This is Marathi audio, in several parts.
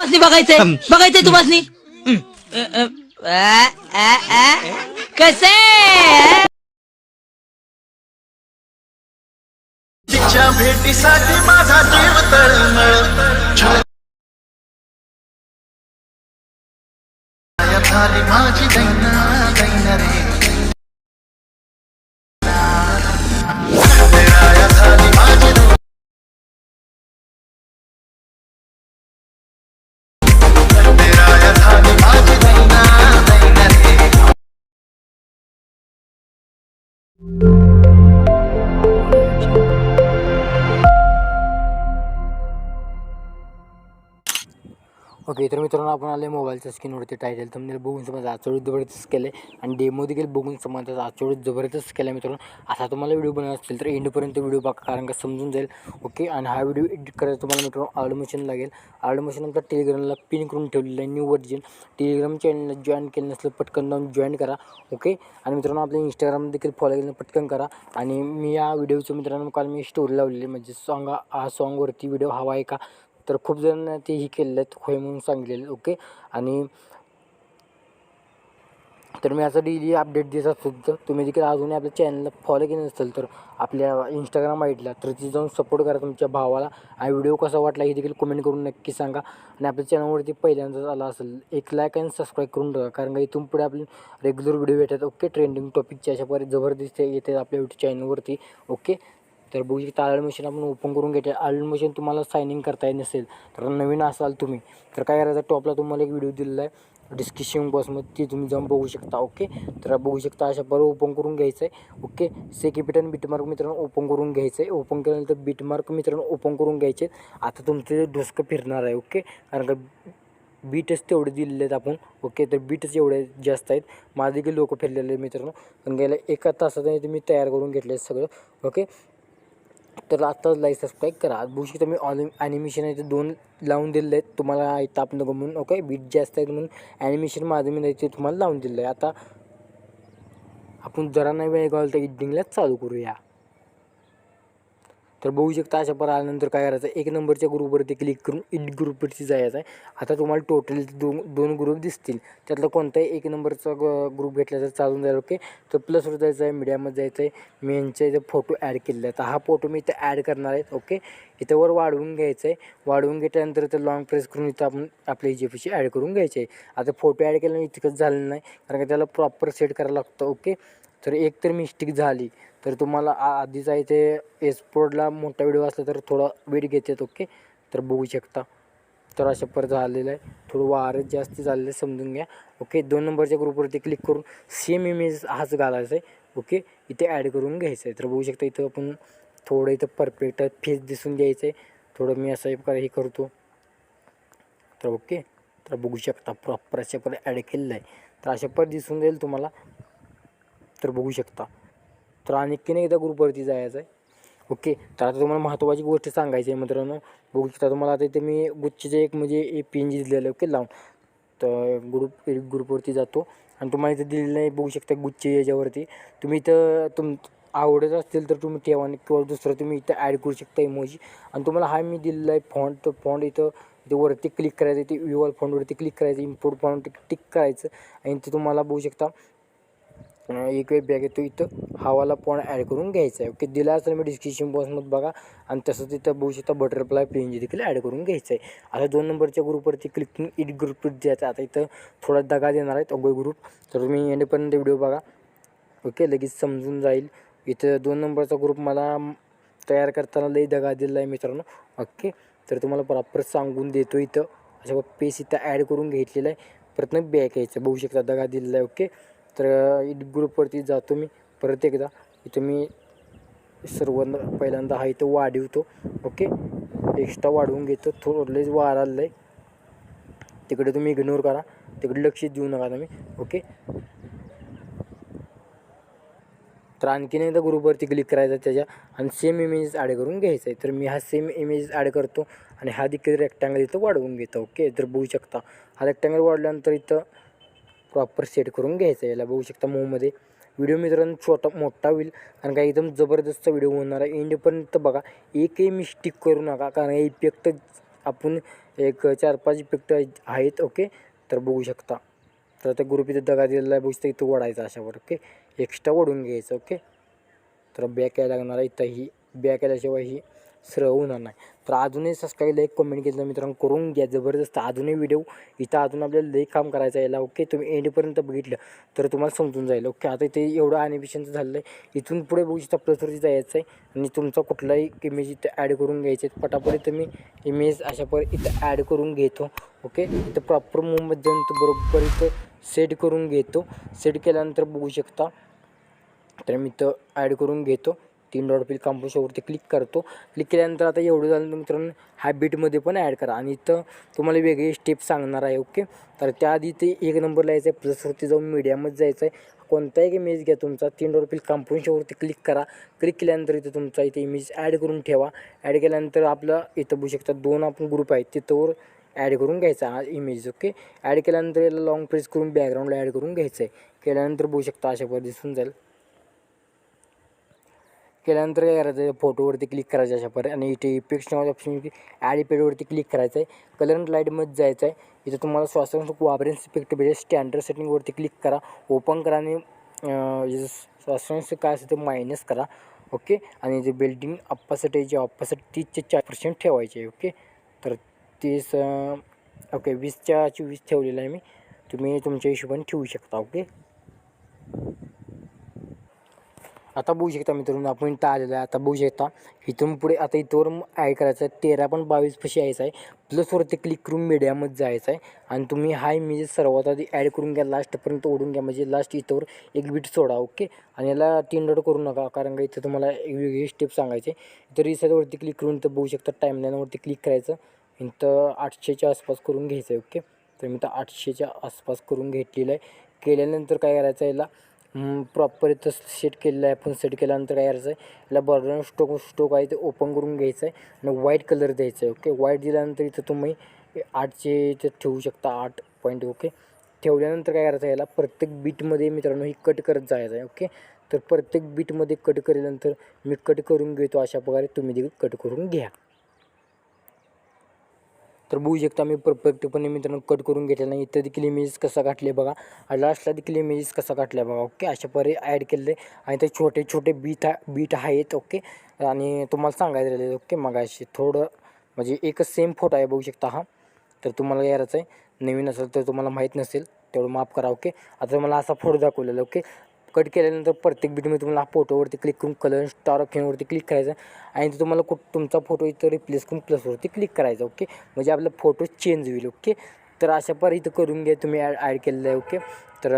बघायचंय. बघायचंय तुम्हासनी कसे? तिच्या भेटीसाठी माझा जीव तळमळ. झाली माझी दैना ओके तर मित्रांनो आपण आले मोबाईलच्या स्क्रीनवरती टायटल thumbnail बघून समजा आचवडीत जबरदस्त केलं आहे आणि डेमो देखील बघून समजा आचवडीत जबरदस्त केला आहे मित्रांनो. असा तुम्हाला व्हिडिओ बनवायचा असेल तर एंडपर्यंत व्हिडिओ बघा कारण का समजून जाईल. ओके आणि हा व्हिडिओ एडिट करायला तुम्हाला मित्रांनो आर्ड लागेल. आर्ड नंतर टेलिग्रामला पिन करून ठेवलेलं आहे न्यू वर्जन टेलिग्राम चॅनलला जॉईन केलं नसलं पटकन जाऊन जॉईन करा. ओके आणि मित्रांनो आपल्या इंस्टाग्राम देखील फॉलो केलं पटकन करा. आणि मी या व्हिडिओचं मित्रांनो काल मी स्टोरी लावलेली म्हणजे सॉंग हा सॉंगवरती व्हिडिओ हवा आहे का? तर खूप जण ते ही केलेलं आहेत होय म्हणून सांगलेले ओके आणि तर मी असं डेली अपडेट देत असतो तर तुम्ही देखील अजूनही आपल्या चॅनलला फॉलो केलं नसेल तर आपल्या इंस्टाग्राम आयडीला तर तिथे जाऊन सपोर्ट करा तुमच्या भावाला. आणि व्हिडिओ कसा वाटला हे देखील कमेंट करून नक्की सांगा. आणि आपल्या चॅनलवरती पहिल्यांदाच आला असेल एक लाईक आणि सबस्क्राईब करून टाका कारण का इथून पुढे आपले रेग्युलर व्हिडिओ भेटतात. ओके ट्रेंडिंग टॉपिकच्या अशा पर्यंत जबरदस्त येते आपल्या यूट्यूब चॅनलवरती ओके तर बघू शकता आळण मशीन आपण ओपन करून घेते आळण मशीन तुम्हाला सायनिंग करता येत नसेल तर नवीन असाल तुम्ही तर काय करायचं टॉपला तुम्हाला एक व्हिडिओ दिलेला आहे. डिस्क्रिप्शन बॉक्समध्ये ती तुम्ही जाऊन बघू शकता ओके तर बघू शकता अशा बरोबर ओपन करून घ्यायचं आहे ओके सेकिपिट आणि बिटमार्क मित्रांनो ओपन करून घ्यायचं आहे ओपन केल्यानंतर बिटमार्क मित्रांनो ओपन करून घ्यायचे. आता तुमचं डोसकं फिरणार आहे ओके कारण का बीटच तेवढे दिलेले आहेत आपण ओके तर बीटच एवढे जास्त आहेत. माझे देखील लोक फिरलेले आहेत मित्रांनो. पण गेल्या एका तासात तुम्ही तयार करून घेतले आहेत सगळं ओके तर आत्ताच लाईक सबस्क्राईब करा. बघू तुम्ही मी ॲनिमेशन आहे ते दोन लावून दिले आहेत. तुम्हाला इथं आपण नको म्हणून ओके बीट जास्त आहेत म्हणून ॲनिमेशन माझं मी ते तुम्हाला लावून दिलं आहे. आता आपण जरा नाही वेळ घालता तर चालू करूया. तर बघू शकता अशा पर आल्यानंतर काय करायचं? एक नंबरच्या ग्रुपवरती क्लिक करून इट ग्रुपवरती जायचं आहे. आता तुम्हाला टोटल दोन दोन ग्रुप दिसतील. त्यातला कोणताही एक नंबरचा ग ग्रुप घेतला तर चालून जाईल ओके तर प्लसवर जायचं आहे मीडियामध्ये जायचं आहे. मी यांच्या इथं फोटो ॲड केलेला आहे. तर हा फोटो मी इथं ॲड करणार आहे ओके इथं वर वाढवून घ्यायचं आहे. वाढवून घेतल्यानंतर इथं लॉंग प्रेस करून इथं आपण आपल्या हिजेपशी ॲड करून घ्यायचे आहे. आता फोटो ॲड केल्याने इतकंच झालं नाही कारण का त्याला प्रॉपर सेट करायला लागतं ओके तर एक तर मिस्टेक झाली. तर तुम्हाला आ- इथे आहे एसपोर्टला मोठा व्हिडिओ असला तर थोडा वेट घेतात ओके तर बघू शकता. तर अशा पर झालेलं आहे. थोडं वारच जास्त झालेलं आहे समजून घ्या. ओके दोन नंबरच्या ग्रुपवरती क्लिक करून सेम इमेज हाच घालायचा आहे. ओके इथे ॲड करून घ्यायचं आहे. तर बघू शकता इथं आपण थोडं इथं परफेक्ट फेस दिसून द्यायचं आहे. थोडं मी असं हे हे करतो. तर ओके तर बघू शकता प्रॉपर अशा पर ॲड केलेलं आहे. तर अशा पर दिसून जाईल तुम्हाला. तर बघू शकता. तर आणखीन एकदा ग्रुपवरती जायचं आहे ओके तर आता तुम्हाला महत्त्वाची गोष्ट सांगायची आहे मित्रांनो. बघू शकता तुम्हाला आता इथे मी गुच्छचे एक म्हणजे ए पी एन जी दिलेलं आहे. ओके लावून. तर ग्रुप ग्रुपवरती जातो. आणि तुम्हाला इथं दिलेलं आहे बघू शकता गुच्छ याच्यावरती. तुम्ही इथं तुम आवडत असतील तर तुम्ही ठेवा आणि किंवा दुसरं तुम्ही इथं ॲड करू शकता इमोजी आणि तुम्हाला हा मी दिलेला आहे फॉन्ट तर फॉन्ट इथं ते वरती क्लिक करायचं ते युअल फॉन्टवरती क्लिक करायचं इम्पोर्ट फॉन्ट टिक करायचं आणि इथे तुम्हाला बघू शकता एक वेळ बॅग येतो इथं हवाला पण ॲड करून घ्यायचा आहे. ओके दिला असेल मी डिस्क्रिप्शन बॉक्समध्ये बघा. आणि तसंच तिथं बघू शकता बटरफ्लाय पेंजी देखील ॲड करून घ्यायचं आहे. आता दोन नंबरच्या ग्रुपवरती क्लिक करून इट ग्रुप द्यायचं आता इथं थोडा दगा देणार आहेत अगोय ग्रुप तर तुम्ही एंडपर्यंत व्हिडिओ बघा. ओके लगेच समजून जाईल. इथं दोन नंबरचा ग्रुप मला तयार करताना लई दगा दिला आहे मित्रांनो. ओके तर तुम्हाला प्रॉपर सांगून देतो इथं. अशा पेस इथं ॲड करून घेतलेलं आहे. परत मग बॅक यायचं बघू शकता दगा दिलेला आहे ओके तर ग्रुपवरती जातो मी परत एकदा इथं मी सर्वांना पहिल्यांदा हा इथं वाढवतो. ओके? एक्स्ट्रा वाढवून घेतो. थोडं लईच वाढायला आहे तिकडे तुम्ही इग्नोर करा. तिकडे लक्ष देऊ नका तुम्ही. ओके? तर आणखीन एकदा ग्रुपवरती क्लिक करायचं त्याच्या. आणि सेम इमेज ॲड करून घ्यायचं आहे. तर मी हा सेम इमेज ॲड करतो. आणि हा देखील रेक्टँगल इथं वाढवून घेतो. ओके? तर बघू शकता. हा रेक्टँगल वाढल्यानंतर इथं प्रॉपर सेट करून घ्यायचं आहे. याला बघू शकता मूवमध्ये व्हिडिओ मित्रांनो छोटा मोठा होईल. कारण का एकदम जबरदस्त व्हिडिओ होणार आहे. एंडपर्यंत बघा एकही मिस्टेक करू नका. कारण इफेक्ट आपण एक चार पाच इफेक्ट आहेत ओके तर बघू शकता. तर आता ग्रुप इथं दगा दिलेला आहे. बघू शकता इथं ओढायचा अशावर ओके एक्स्ट्रा ओढून घ्यायचं ओके तर बॅक यायला लागणार आहे. इथं ही बॅक यायल्याशिवाय ही. सरळ होणार नाही. तर अजूनही सबस्क्राईब लाईक कमेंट केलं मित्रांनो करून घ्या. जबरदस्त अजूनही व्हिडिओ इथं अजून आपल्याला लई काम करायचं यायला याला ओके तुम्ही एंडपर्यंत बघितलं तर तुम्हाला समजून जाईल. ओके आता इथे एवढं ॲनिमेशनचं झालेलं आहे इथून पुढे बघू शकता प्लसवरती जायचं आहे. आणि तुमचा कुठलाही इमेज इथं ॲड करून घ्यायचे आहेत. पटापट इथं मी इमेज अशा पर इथं ॲड करून घेतो. ओके इथं प्रॉपर मुंबईत जाऊन तो बरोबर इथं सेट करून घेतो. सेट केल्यानंतर बघू शकता. तर मी इथं ॲड करून घेतो. तीन डॉट फिल कांपोशवरती क्लिक करतो. क्लिक केल्यानंतर आता एवढं झालं मित्रांनो हॅबिटमध्ये पण ॲड करा. आणि इथं तुम्हाला वेगळी स्टेप सांगणार आहे ओके तर त्याआधी ते एक नंबरला यायचं आहे प्लसवरती जाऊन मीडियामध्ये जायचं आहे कोणताही इमेज घ्या तुमचा तीन डॉट पिल कांपोशवरती क्लिक करा. क्लिक केल्यानंतर इथं तुमचा इथे इमेज ॲड करून ठेवा. ॲड केल्यानंतर आपलं इथं बघू शकता दोन आपण ग्रुप आहेत तिथंवर ॲड करून घ्यायचा हा इमेज ओके ॲड केल्यानंतर याला लॉंग प्रेस करून बॅकग्राऊंडला ॲड करून घ्यायचं आहे केल्यानंतर बघू शकता अशा पद्धतीने दिसून जाईल. केल्यानंतर काय करायचं आहे फोटोवरती क्लिक करायचं अशा पर आणि इथे इफेक्ट नावाचं ऑप्शन ॲड इफेक्टवरती क्लिक करायचं आहे कलर अँड लाईटमध्ये जायचं आहे इथं तुम्हाला श्वासांचं वापरेन्स इफेक्ट भेटेल. स्टँडर्ड सेटिंगवरती क्लिक करा. ओपन करा आणि श्वासांचं काय असेल ते मायनस करा. ओके आणि जे बिल्डिंग अप्पासाठी जे अप्पासाठी तीसचे चार पर्सेंट ठेवायचे आहे. ओके तर तीस ओके वीसच्या चोवीस ठेवलेलं आहे मी. तुम्ही तुमच्या हिशोबाने ठेवू शकता. ओके आता बघू शकता मित्रांनो आपण इथं आलेलं आहे. आता बघू शकता इथून पुढे आता इथवर ॲड करायचं आहे? तेरा पण बावीस पशी यायचं आहे. प्लसवरती क्लिक करून मीडियामध्ये जायचं आहे. आणि तुम्ही हा इमेजेस सर्वात आधी ॲड करून घ्या. लास्टपर्यंत ओढून घ्या. म्हणजे लास्ट इथवर एक बीट सोडा ओके आणि याला तीन करू नका. कारण का इथं तुम्हाला एक वेगळी स्टेप सांगायचे इथं रिसर्चवरती क्लिक करून तर बघू शकता टाईमलाईनवरती क्लिक करायचं. इथं आठशेच्या आसपास करून घ्यायचं आहे ओके तर मी तर आठशेच्या आसपास करून घेतलेलं आहे. केल्यानंतर काय करायचं याला? प्रॉपर इथं सेट केलेलं आहे. आपण सेट केल्यानंतर काय करायचं आहे याला बॉर्डर स्टोक स्टोक आहे ते ओपन करून घ्यायचं आहे आणि व्हाईट कलर द्यायचं आहे ओके व्हाईट दिल्यानंतर इथं तुम्ही आठचे इथं ठेवू शकता आठ पॉईंट ओके ठेवल्यानंतर काय करायचं आहे याला? प्रत्येक बीटमध्ये मित्रांनो ही कट करत जायचं आहे ओके तर प्रत्येक बीटमध्ये कट केल्यानंतर मी कट करून घेतो अशा प्रकारे तुम्ही देखील कट करून घ्या. तर बघू शकता मी परफेक्टपणे मित्रांनो कट करून घेतलेला नाही. इथं देखील इमेजेस कसा काढले बघा. आणि लास्टला देखील इमेजेस कसा काढल्या बघा. ओके अशा परे ॲड केले आणि ते छोटे छोटे बीट बीट आहेत ओके आणि तुम्हाला सांगायचं राहिले ओके मगाशी थोडं म्हणजे एकच सेम फोटो आहे बघू शकता हा. तर तुम्हाला यायचं आहे नवीन असेल तर तुम्हाला माहीत नसेल तेवढं माफ करा ओके आता मला असा फोटो दाखवलेला ओके कट केल्यानंतर प्रत्येक बीटमध्ये तुम्हाला हा फोटोवरती क्लिक करून कलर स्टार ऑप्शनवरती क्लिक करायचं आणि तुम्हाला कुठ तुमचा फोटो इथं रिप्लेस करून प्लसवरती क्लिक करायचा ओके म्हणजे आपला फोटो चेंज होईल ओके तर अशा पर इथं करून घ्या तुम्ही ॲड ॲड केलेलं आहे ओके तर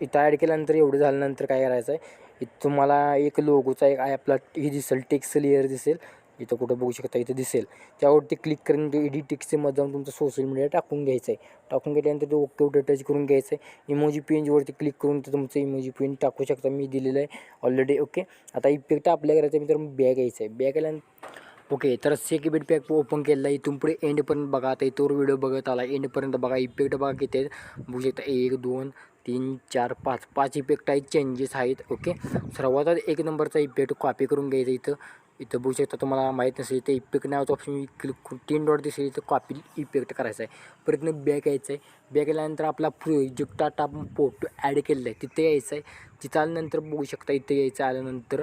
इथं ॲड केल्यानंतर एवढं झाल्यानंतर काय करायचं आहे? इथं तुम्हाला एक लोगोचा एक आपला हे दिसेल टेक्स लेअर दिसेल. इथं कुठं बघू शकता इथं दिसेल. त्यावरती क्लिक करून ते एडिट टेक्स्टमध्ये जाऊन तुमचं सोशल मीडिया टाकून घ्यायचं आहे टाकून घेतल्यानंतर ते ओके ओके टच करून घ्यायचं आहे इमोजी पेंजवरती क्लिक करून ते तुमचं इमोजी पेन टाकू शकता. मी दिलेलं आहे ऑलरेडी ओके आता इफेक्ट आपल्या करायचा आहे मित्रांनो बॅग यायचं आहे बॅग आल्यानंतर ओके तर सेकबेट पॅक ओपन केलेला आहे. इथून पुढे एंडपर्यंत बघा. आता इथवर व्हिडिओ बघत आला. एंडपर्यंत बघा. इफेक्ट बघा किती आहेत. बघू शकता. एक दोन तीन चार पाच. पाच इफेक्ट आहेत. चेंजेस आहेत ओके सर्वात एक नंबरचा इफेक्ट कॉपी करून घ्यायचा इथं. इथं बघू शकता तुम्हाला माहीत नसेल इथे इफेक्ट नावाचं ऑप्शन क्लिक करून तीन डॉट दिसेल इथं कॉपी इफेक्ट करायचा आहे. परत बॅक यायचं आहे. बॅक आल्यानंतर आपला प्रोजेक्ट आता आपण फोटो ॲड केलेला आहे. तिथे यायचं आहे. तिथं आल्यानंतर बघू शकता इथं यायचं आल्यानंतर.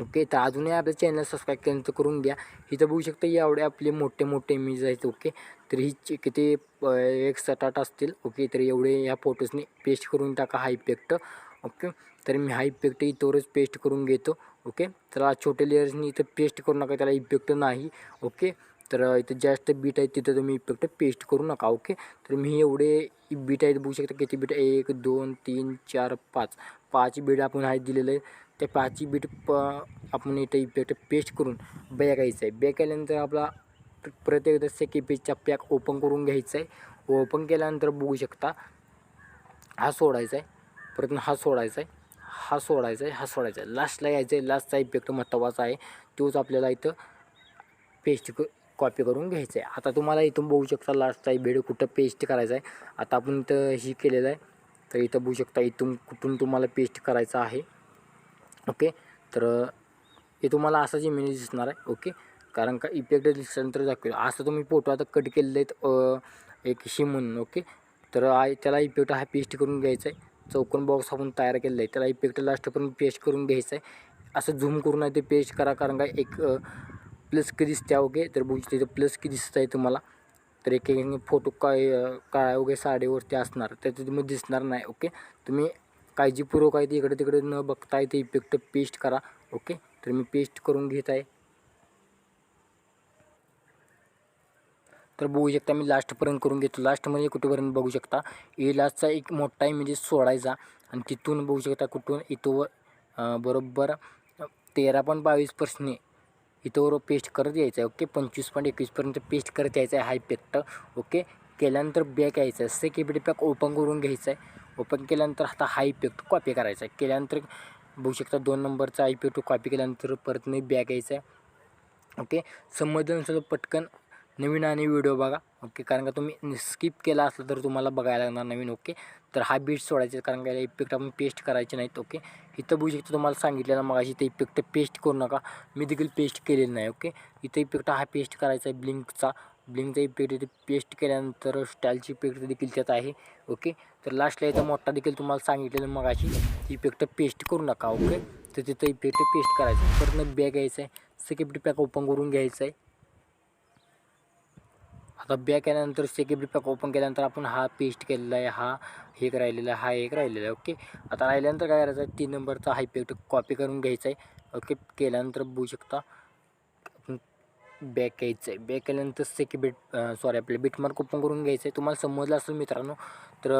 ओके तर अजूनही आपल्या चॅनल सबस्क्राईब केल्यानंतर करून घ्या. इथं बघू शकता एवढे आपले मोठे मोठे इमेज आहेत ओके तर ही चे- किती एक सात आठ असतील ओके तर एवढे ह्या फोटोजने पेस्ट करून टाका हा इफेक्ट ओके तर मी हा इफेक्ट इथवरच पेस्ट करून घेतो. ओके? त्याला छोटे लेअर्सनी इथं पेस्ट करू नका त्याला इफेक्ट नाही ओके? तर इथं जास्त बीट आहेत तिथं तुम्ही इफेक्ट पेस्ट करू नका ओके? तर मी एवढे बीट आहेत बघू शकता किती बीट एक दोन तीन चार पाच. पाच बीट आपण आहेत दिलेलं आहे त्या पाचही बीट प आपण इथं इफेक्ट पेस्ट करून बॅक यायचं आहे. बॅक आल्यानंतर आपला प्रत्येक सेके पेजचा पॅक ओपन करून घ्यायचा आहे. ओपन केल्यानंतर बघू शकता हा सोडायचा आहे. परत हा सोडायचा आहे. हा सोडायचा आहे हा सोडायचा आहे. लास्टला यायचं आहे लास्टचा इफेक्ट महत्त्वाचा आहे. तोच आपल्याला इथं पेस्ट क कॉपी करून घ्यायचं आहे आता तुम्हाला इथून बघू शकता लास्टचा बेड कुठं पेस्ट करायचा आहे. आता आपण इथं ही केलेलं आहे. तर इथं बघू शकता इथून कुठून तुम्हाला पेस्ट करायचं आहे. ओके तर हे तुम्हाला असाच इमेज दिसणार आहे. ओके कारण का इफेक्ट दिसल्यानंतर दाखवेल. असं तुम्ही फोटो आता कट केलेले आहेत एक शिमून म्हणून. ओके तर आय त्याला इफेक्ट हा पेस्ट करून घ्यायचा आहे. चौकोन बॉक्स आपण तयार केलेला आहे. त्याला इफेक्ट लास्टपर्यंत पेस्ट करून घ्यायचं आहे. असं झूम करून आहे ते पेस्ट करा कारण का एक प्लस की दिसते ओके? तर बघू तिथं प्लस की दिसत आहे तुम्हाला. तर एक एक फोटो काय अ, काळ्या वगैरे साडीवरती असणार तर ते तुम्ही दिसणार नाही ओके? तुम्ही काळजीपूर्वक आहे ते इकडे तिकडे न बघता ते इफेक्ट पेस्ट करा ओके? तर मी पेस्ट करून घेत आहे. तर बघू शकता मी लास्टपर्यंत करून घेतो. लास्ट म्हणजे कुठेपर्यंत बघू शकता? ए लास्टचा एक मोठा इमेजेस सोडायचा. आणि तिथून बघू शकता कुठून? इथं बरोबर तेरा पॉईंट बावीस पर्सेंटने इथंवर पेस्ट करत यायचं आहे ओके पंचवीस पॉईंट एकवीसपर्यंत पेस्ट करत यायचं आहे हाय पेक्ट ओके केल्यानंतर बॅक यायचं आहे. सेकेबिडी पॅक ओपन करून घ्यायचं आहे. ओपन केल्यानंतर आता हाय इफेक्ट कॉपी करायचा आहे. केल्यानंतर बघू शकता दोन नंबरचा इफेक्ट कॉपी केल्यानंतर परत नाही बॅक यायचं आहे ओके समजलं नसेल पटकन नवीन आणि व्हिडिओ बघा ओके? कारण का तुम्ही स्किप केला असलं तर तुम्हाला बघायला लागणार नवीन ओके? तर हा बीट सोडायचे कारण का इफेक्ट आपण पेस्ट करायचे नाहीत ओके? इथं बघू शकतो तुम्हाला सांगितलेलं मग ते इफेक्ट पेस्ट करू नका. मी देखील पेस्ट केलेलं नाही ओके? इथं इफेक्ट हा पेस्ट करायचा आहे ब्लिंकचा ब्लिंकचा इफेक्ट इथे पेस्ट केल्यानंतर स्टाईलची इफेक्ट देखील त्यात आहे ओके? तर लास्टला इथं मोठा देखील तुम्हाला सांगितलेलं मग अशी इफेक्ट पेस्ट करू नका ओके? तर तिथं इफेक्ट पेस्ट करायचं परत बॅग घ्यायचं आहे. सेक्युरिटी पॅक ओपन करून घ्यायचं आहे. आता बॅक केल्यानंतर सेकेंडरी पॅक ओपन केल्यानंतर आपण हा पेस्ट केलेला आहे हा एक राहिलेला आहे हा एक राहिलेला आहे ओके आता राहिल्यानंतर काय करायचं? आहे तीन नंबरचा हा इफेक्ट कॉपी करून घ्यायचा आहे ओके केल्यानंतर बघू शकता आपण बॅक घ्यायचं आहे. बॅक केल्यानंतर सेके बीट सॉरी आपले बीटमार्क ओपन करून घ्यायचं आहे. तुम्हाला समजलं असेल मित्रांनो तर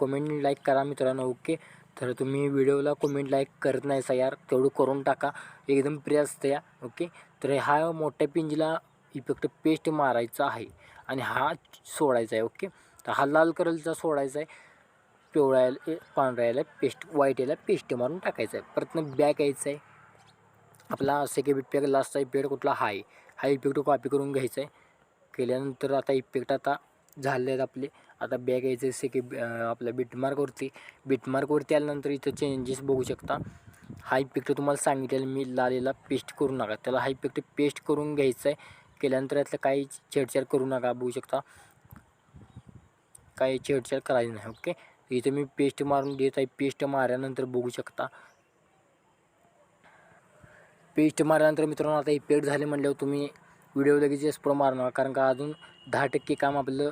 कमेंट लाईक करा मित्रांनो ओके तर तुम्ही व्हिडिओला कमेंट लाईक करत नाही सा यार तेवढं करून टाका. एकदम प्रिय असतं या ओके तर ह्या मोठ्या पिंजीला इफेक्ट पेस्ट मारायचा आहे. आणि हा सोडायचा आहे ओके? तर हा लाल कलरचा सोडायचा आहे. पिवळ्याला याला- पांढऱ्या याला पेस्ट व्हाईट याला पेस्ट मारून टाकायचं आहे. परत बॅक यायचं आहे. आपला सेकंड पॅक लास्टचा इफेक्ट कुठला? हा आहे. हा इफेक्ट कॉपी करून घ्यायचा आहे. केल्यानंतर आता इफेक्ट आता झाले आहेत आपले. आता बॅग यायचं सेके आपल्या बिटमार्कवरती बिटमार्कवरती आल्यानंतर इथं चेंजेस बघू शकता. हा इफेक्ट तुम्हाला सांगितलेलं मी लालेला पेस्ट करू नका. त्याला हा इफेक्ट पेस्ट करून घ्यायचा आहे. केल्यानंतर यातलं काही छेडछाड करू नका बघू शकता. काही छेडछाड करायची नाही ओके इथं मी पेस्ट मारून देत आहे. पेस्ट मारल्यानंतर बघू शकता. पेस्ट मारल्यानंतर मित्रांनो आता हे पेड झाले म्हटल्यावर तुम्ही व्हिडिओ लगेच एक्सप्रो मारणार. कारण का अजून दहा टक्के काम आपलं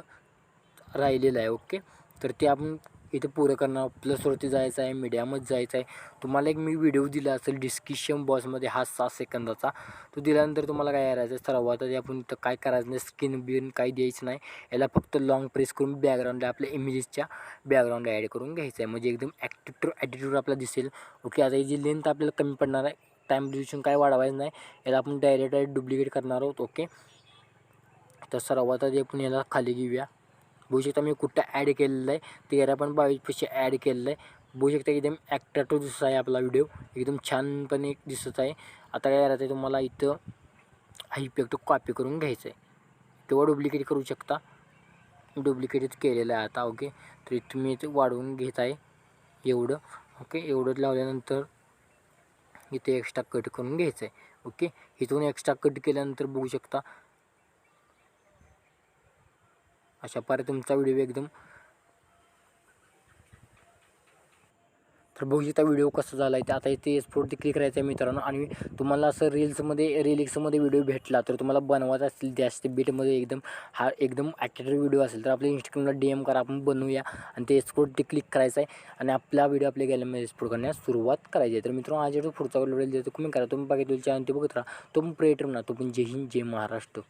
राहिलेलं आहे ओके तर ते आपण इथं पुरं करणार प्लसवरती जायचं आहे मीडियामध्ये जायचं आहे. तुम्हाला एक मी व्हिडिओ दिला असेल डिस्क्रिप्शन बॉक्समध्ये हा सात सेकंदाचा. तो दिल्यानंतर तुम्हाला काय करायचं आहे? सर्वात आधी आपण इथं काय करायचं नाही स्किन बिन काही द्यायचं नाही. याला फक्त लॉंग प्रेस करून बॅकग्राऊंडला आपल्या इमेजेसच्या बॅकग्राऊंडला ॲड करून घ्यायचं आहे. म्हणजे एकदम ॲक्टिट्यू ॲटिट्यूड आपला दिसेल. ओके आता याची लेंथ आपल्याला कमी पडणार आहे. टाईम ड्युरेशन काय वाढवायचं नाही. याला आपण डायरेक्ट डायरेक्ट डुप्लिकेट करणार आहोत. ओके तर सर्वात आधी आपण याला खाली घेऊया. बघू शकता मी कुठं ॲड केलेलं आहे तेरा पण बावीस पैसे ॲड केलेलं आहे. बघू शकता एकदम ॲक्ट्रॅक्टिव्ह दिसत आहे आपला व्हिडिओ एकदम छानपणे दिसत आहे. आता काय करायचं आहे तुम्हाला इथं हा इफेक्ट कॉपी करून घ्यायचं आहे किंवा डुप्लिकेट करू शकता. डुप्लिकेट केलेलं आहे आता ओके तर इथं मी इथे वाढवून घेत आहे. एवढं ओके एवढं लावल्यानंतर इथे एक्स्ट्रा कट करून घ्यायचं आहे ओके इथून एक्स्ट्रा कट केल्यानंतर बघू शकता अशा पारे तुमचा व्हिडिओ एकदम. तर बघू शकता व्हिडिओ कसा झाला आहे आता इथे एक्सपोर्टवरती क्लिक करायचं आहे मित्रांनो. आणि तुम्हाला असं रील्समध्ये रिलिक्समध्ये व्हिडिओ भेटला तर तुम्हाला बनवायचा असेल जास्त बीटमध्ये एकदम हा एकदम ॲटिट्यूड व्हिडिओ असेल तर आपल्या इंस्टाग्रामला डी एम करा आपण बनवूया. आणि ते एक्सपोर्टवरती क्लिक करायचं आहे आणि आपला व्हिडिओ आपल्या गॅलरीमध्ये एक्सपोर्ट करण्यास सुरुवात करायची आहे. तर मित्रांनो आज पुढचा व्हिडिओ देतो कमेंट करा. तुम्ही बघितलं चॅनल ते बघत राहा. तो पण प्रेटर ना तो पण जय हिंद जय महाराष्ट्र.